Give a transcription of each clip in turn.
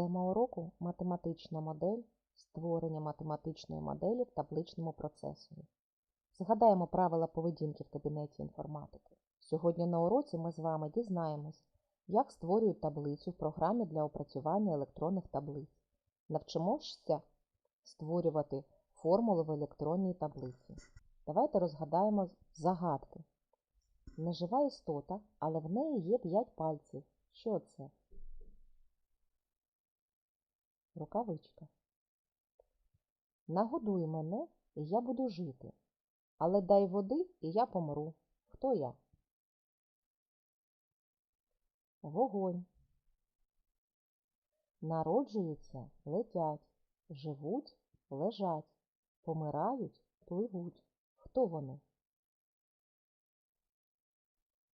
Тема уроку математична модель створення математичної моделі в табличному процесорі. Згадаємо правила поведінки в кабінеті інформатики. Сьогодні на уроці ми з вами дізнаємось, як створюють таблицю в програмі для опрацювання електронних таблиць. Навчимося створювати формули в електронній таблиці. Давайте розгадаємо загадки. Нежива істота, але в неї є 5 пальців. Що це? Рукавичка. Нагодуй мене, і я буду жити. Але дай води, і я помру. Хто я? Вогонь. Народжуються, летять, живуть, лежать, помирають, пливуть. Хто вони?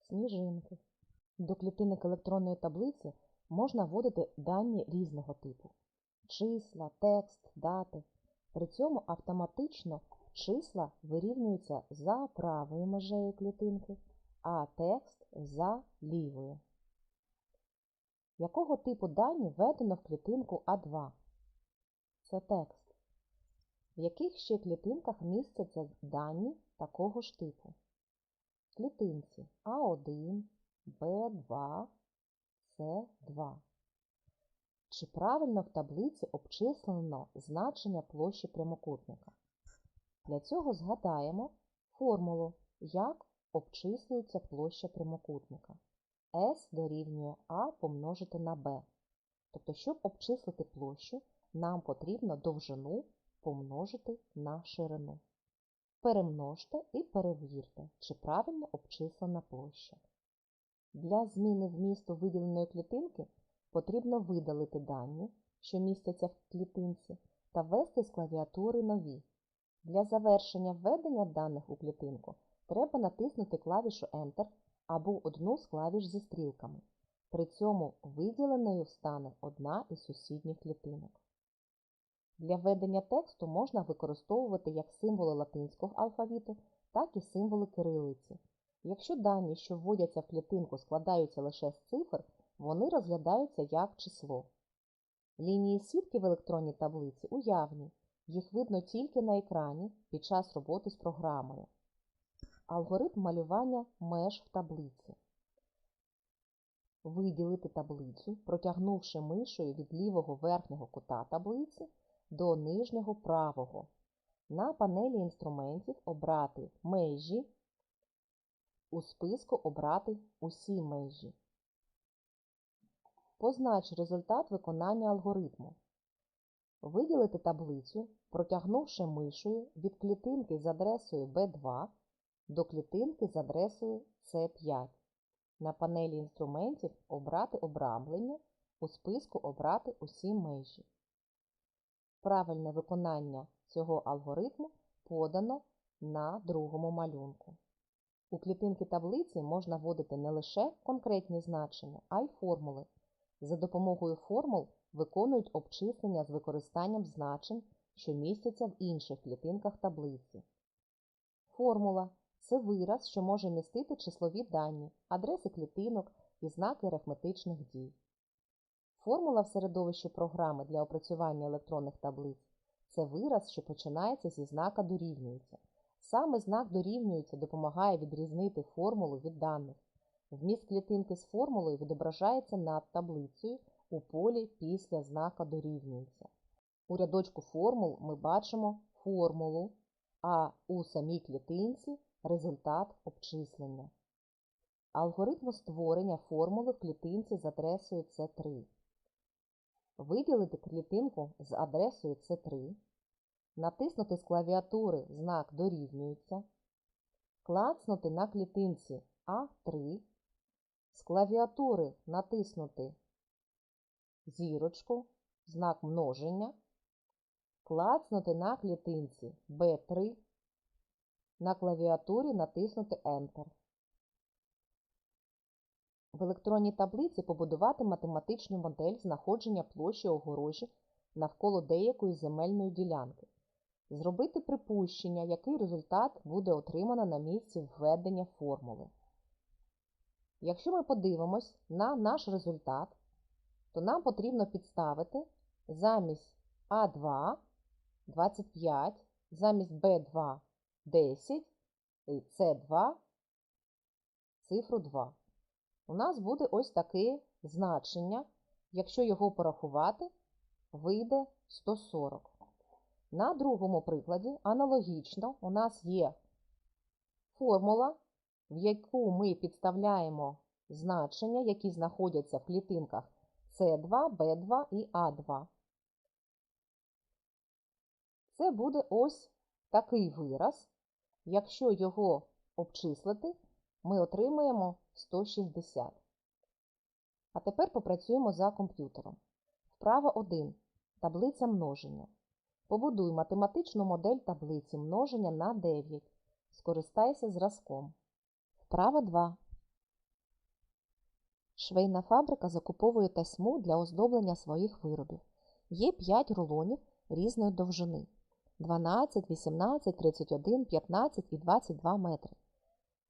Сніжинки. До клітинок електронної таблиці можна вводити дані різного типу числа, текст, дати. При цьому автоматично числа вирівнюються за правою межею клітинки, а текст за лівою. Якого типу дані введено в клітинку А2? Це текст. В яких ще клітинках містяться дані такого ж типу? Клітинці А1, Б2, С2. Чи правильно в таблиці обчислено значення площі прямокутника? Для цього згадаємо формулу, як обчислюється площа прямокутника. S дорівнює А помножити на Б. Тобто, щоб обчислити площу, нам потрібно довжину помножити на ширину. Перемножте і перевірте, чи правильно обчислена площа. Для зміни вмісту виділеної клітинки потрібно видалити дані, що містяться в клітинці, та ввести з клавіатури нові. Для завершення введення даних у клітинку треба натиснути клавішу Enter або одну з клавіш зі стрілками. При цьому виділеною стане одна із сусідніх клітинок. Для введення тексту можна використовувати як символи латинського алфавіту, так і символи кирилиці. Якщо дані, що вводяться в клітинку, складаються лише з цифр, вони розглядаються як число. Лінії сітки в електронній таблиці уявні, їх видно тільки на екрані під час роботи з програмою. Алгоритм малювання меж в таблиці. Виділити таблицю, протягнувши мишою від лівого верхнього кута таблиці до нижнього правого. На панелі інструментів обрати межі, у списку обрати усі межі. Познач результат виконання алгоритму. Виділити таблицю, протягнувши мишою від клітинки з адресою B2 до клітинки з адресою C5. На панелі інструментів обрати обрамлення, у списку обрати усі межі. Правильне виконання цього алгоритму подано на другому малюнку. У клітинки таблиці можна вводити не лише конкретні значення, а й формули. За допомогою формул виконують обчислення з використанням значень, що містяться в інших клітинках таблиці. Формула це вираз, що може містити числові дані, адреси клітинок і знаки арифметичних дій. Формула в середовищі програми для опрацювання електронних таблиць це вираз, що починається зі знака дорівнюється. Саме знак дорівнюється допомагає відрізнити формулу від даних. Вміст клітинки з формулою відображається над таблицею у полі після знака дорівнюється. У рядочку формул ми бачимо формулу, а у самій клітинці результат обчислення. Алгоритм створення формули в клітинці з адресою С3. Виділити клітинку з адресою С3, натиснути з клавіатури знак дорівнюється, клацнути на клітинці А3, з клавіатури натиснути зірочку, знак множення, клацнути на клітинці B3, на клавіатурі натиснути Enter. В електронній таблиці побудувати математичну модель знаходження площі огорожі навколо деякої земельної ділянки. Зробити припущення, який результат буде отримано на місці введення формули. Якщо ми подивимось на наш результат, то нам потрібно підставити замість А2 25, замість Б2 10 і С2 цифру 2. У нас буде ось таке значення. Якщо його порахувати, вийде 140. На другому прикладі аналогічно у нас є формула, в яку ми підставляємо значення, які знаходяться в клітинках С2, Б2 і А2. Це буде ось такий вираз. Якщо його обчислити, ми отримаємо 160. А тепер попрацюємо за комп'ютером. Вправа 1. Таблиця множення. Побудуй математичну модель таблиці множення на 9. Скористайся зразком. Вправа 2. Швейна фабрика закуповує тасьму для оздоблення своїх виробів. Є 5 рулонів різної довжини 12, 18, 31, 15 і 22 метри.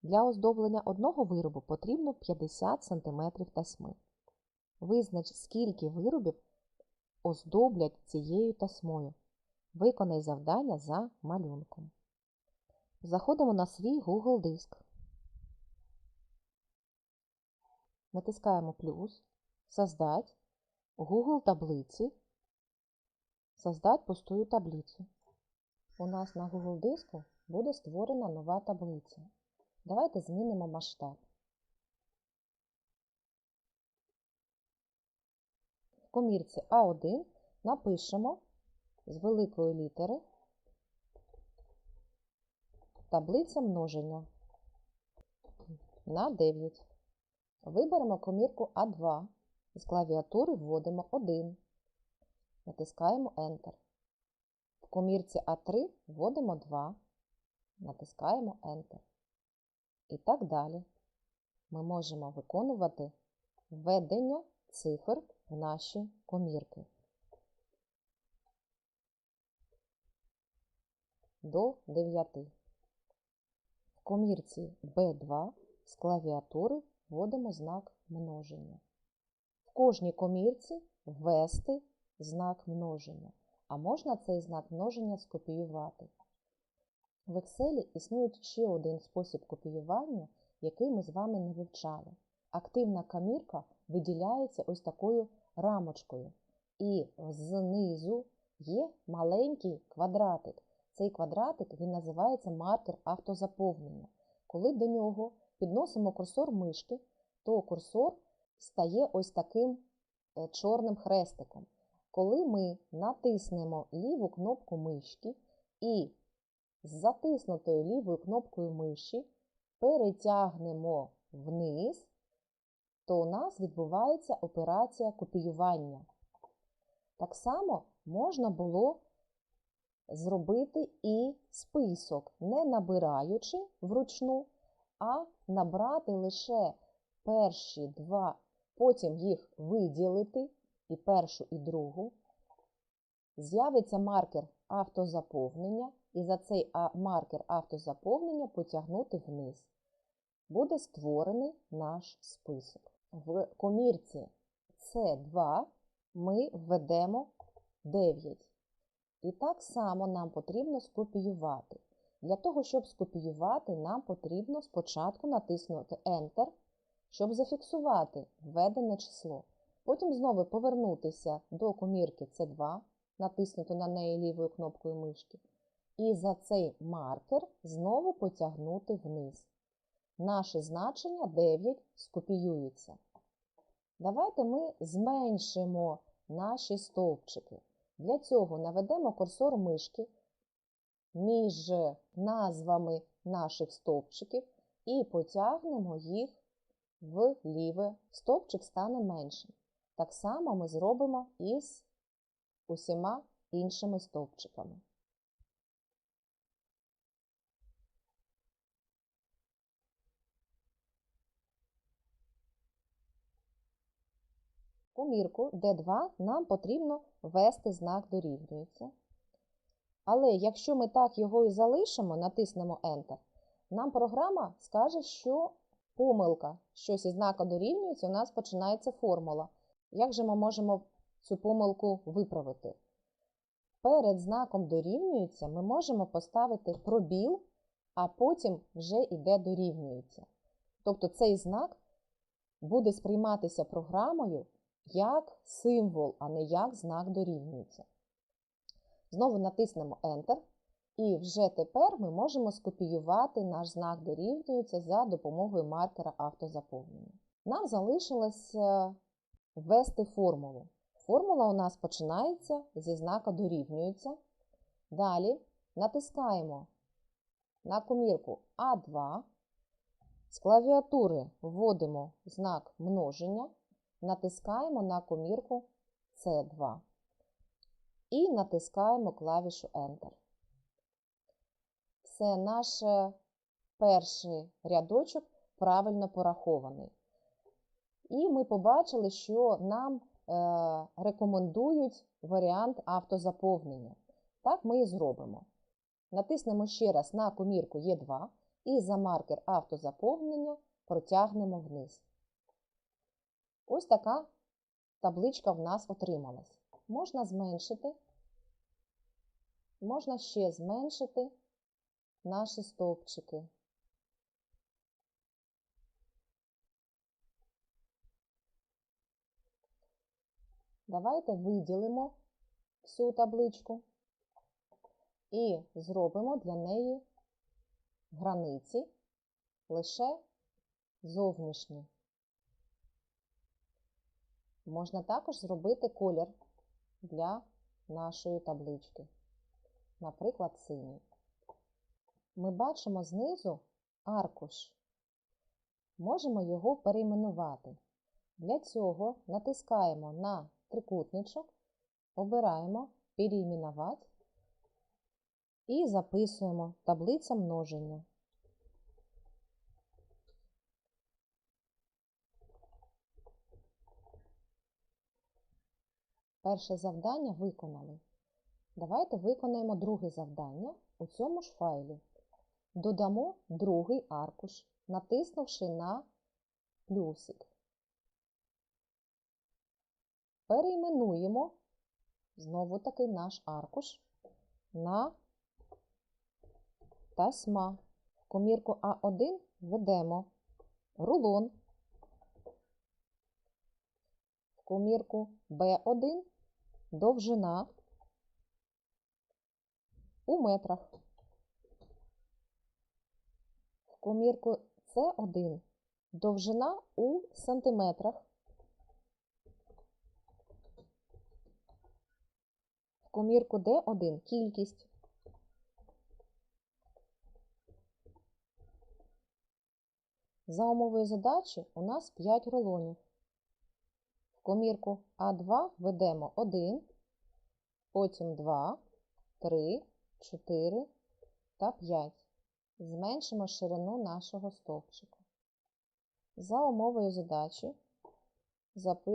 Для оздоблення одного виробу потрібно 50 см тасьми. Визнач, скільки виробів оздоблять цією тасьмою. Виконай завдання за малюнком. Заходимо на свій Google диск. Натискаємо плюс, создать, Google таблиці, создать пустую таблицю. У нас на Google диску буде створена нова таблиця. Давайте змінимо масштаб. В комірці А1 напишемо з великої літери таблиця множення на 9. Виберемо комірку А2. З клавіатури вводимо 1. Натискаємо Enter. В комірці А3 вводимо 2. Натискаємо Enter. І так далі. Ми можемо виконувати введення цифр в наші комірки. До 9. В комірці B2 з клавіатури вводимо знак множення. В кожній комірці ввести знак множення, а можна цей знак множення скопіювати. В Excel існує ще один спосіб копіювання, який ми з вами не вивчали. Активна камірка виділяється ось такою рамочкою. І знизу є маленький квадратик. Цей квадратик він називається маркер автозаповнення. Коли до нього підносимо курсор мишки, то курсор стає ось таким е, чорним хрестиком. Коли ми натиснемо ліву кнопку мишки і з затиснутою лівою кнопкою миші перетягнемо вниз, то у нас відбувається операція копіювання. Так само можна було зробити і список, не набираючи вручну, а набрати лише перші два, потім їх виділити, і першу, і другу. З'явиться маркер автозаповнення, і за цей маркер автозаповнення потягнути вниз. Буде створений наш список. В комірці С2 ми введемо 9. І так само нам потрібно скопіювати. Для того, щоб скопіювати, нам потрібно спочатку натиснути Enter, щоб зафіксувати введене число. Потім знову повернутися до комірки С2, натиснути на неї лівою кнопкою мишки. І за цей маркер знову потягнути вниз. Наше значення 9 скопіюється. Давайте ми зменшимо наші стовпчики. Для цього наведемо курсор мишки між назвами наших стовпчиків і потягнемо їх вліве. Стовпчик стане меншим. Так само ми зробимо і з усіма іншими стовпчиками. Комірку D2 нам потрібно ввести знак дорівнюється. Але якщо ми так його і залишимо, натиснемо Enter, нам програма скаже, що помилка, щось із знака дорівнюється, у нас починається формула. Як же ми можемо цю помилку виправити? Перед знаком дорівнюється ми можемо поставити пробіл, а потім вже йде дорівнюється. Тобто цей знак буде сприйматися програмою як символ, а не як знак дорівнюється. Знову натиснемо Enter, і вже тепер ми можемо скопіювати наш знак дорівнюється за допомогою маркера автозаповнення. Нам залишилось ввести формулу. Формула у нас починається зі знака дорівнюється. Далі натискаємо на комірку А2. З клавіатури вводимо знак множення, натискаємо на комірку С2 і натискаємо клавішу Enter. Все, наш е, перший рядочок правильно порахований. І ми побачили, що нам е, рекомендують варіант автозаповнення. Так ми і зробимо. Натиснемо ще раз на комірку Е2 і за маркер автозаповнення протягнемо вниз. Ось така табличка в нас отрималась. Можна зменшити, можна ще зменшити наші стовпчики. Давайте виділимо всю табличку і зробимо для неї границі лише зовнішні. Можна також зробити колір для нашої таблички, наприклад, синій. Ми бачимо знизу аркуш. Можемо його перейменувати. Для цього натискаємо на трикутничок, обираємо Переіменувати і записуємо таблиця множення. Перше завдання виконали. Давайте виконаємо друге завдання у цьому ж файлі. Додамо другий аркуш, натиснувши на плюсик. Перейменуємо знову таки наш аркуш на тасьма. В комірку А1 введемо рулон. В комірку Б1 довжина у метрах. В комірку С1 довжина у сантиметрах. В комірку Д1 кількість. За умовою задачі у нас 5 рулонів. Комірку А2 ведемо 1, потім 2, 3, 4 та 5. Зменшимо ширину нашого стовпчика. За умовою задачі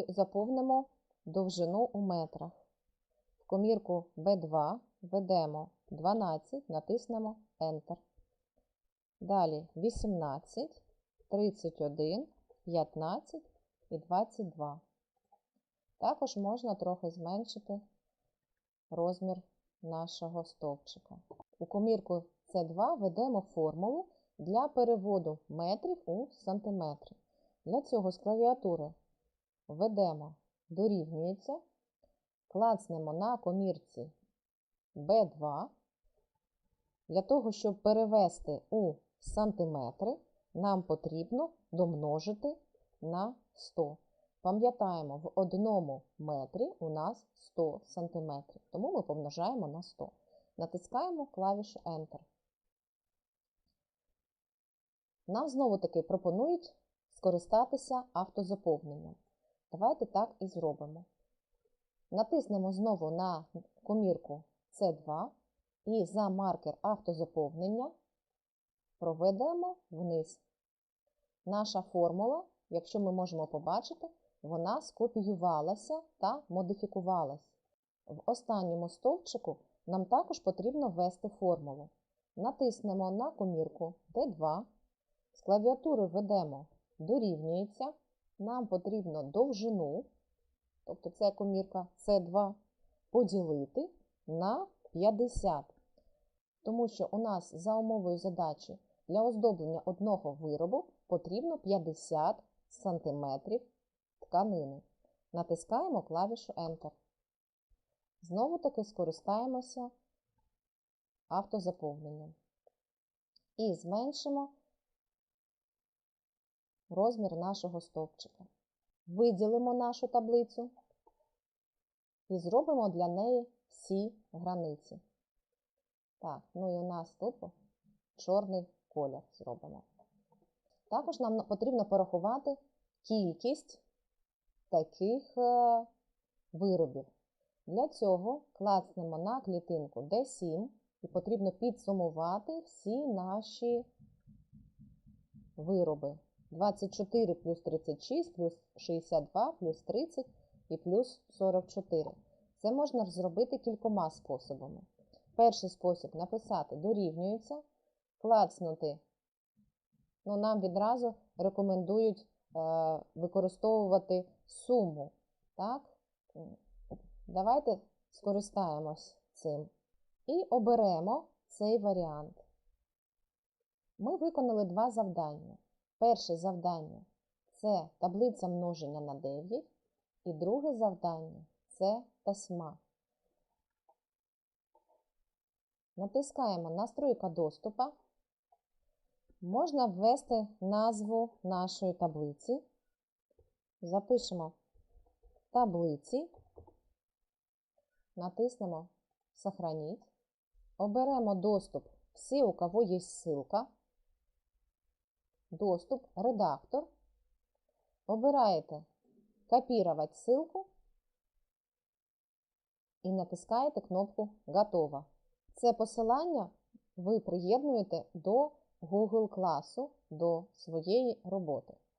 заповнимо довжину у метрах. В комірку B2 ведемо 12, натиснемо Enter. Далі 18, 31, 15 і 22. Також можна трохи зменшити розмір нашого стовпчика. У комірку С2 ведемо формулу для переводу метрів у сантиметри. Для цього з клавіатури введемо дорівнюється, клацнемо на комірці B2. Для того, щоб перевести у сантиметри, нам потрібно домножити на 100. Пам'ятаємо, в одному метрі у нас 100 см, тому ми помножаємо на 100. Натискаємо клавішу Enter. Нам знову-таки пропонують скористатися автозаповненням. Давайте так і зробимо. Натиснемо знову на комірку С2 і за маркер автозаповнення проведемо вниз. Наша формула, якщо ми можемо побачити, вона скопіювалася та модифікувалась. В останньому стовпчику нам також потрібно ввести формулу. Натиснемо на комірку Д2, з клавіатури введемо дорівнюється, нам потрібно довжину тобто це комірка С2, поділити на 50. Тому що у нас за умовою задачі для оздоблення одного виробу потрібно 50 см тканини. Натискаємо клавішу Enter. Знову таки скористаємося автозаповненням. І зменшимо розмір нашого стовпчика. Виділимо нашу таблицю і зробимо для неї всі границі. Так, ну і у нас тут чорний колір зробимо. Також нам потрібно порахувати кількість таких е, виробів. Для цього клацнемо на клітинку D7 і потрібно підсумувати всі наші вироби. 24 плюс 36 плюс 62 плюс 30 і плюс 44. Це можна зробити кількома способами. Перший спосіб написати дорівнюється, клацнути. Ну, нам відразу рекомендують використовувати суму. Так? Давайте скористаємось цим. І оберемо цей варіант. Ми виконали два завдання. Перше завдання це таблиця множення на 9, і друге завдання це тасьма. Натискаємо Настройка доступу. Можна ввести назву нашої таблиці. Запишемо таблиці, натиснемо Сохранить. Оберемо доступ всі, у кого є ссылка. Доступ, редактор. Обираєте Копірувати ссылку і натискаєте кнопку Готово. Це посилання ви приєднуєте до Google класу, до своєї роботи.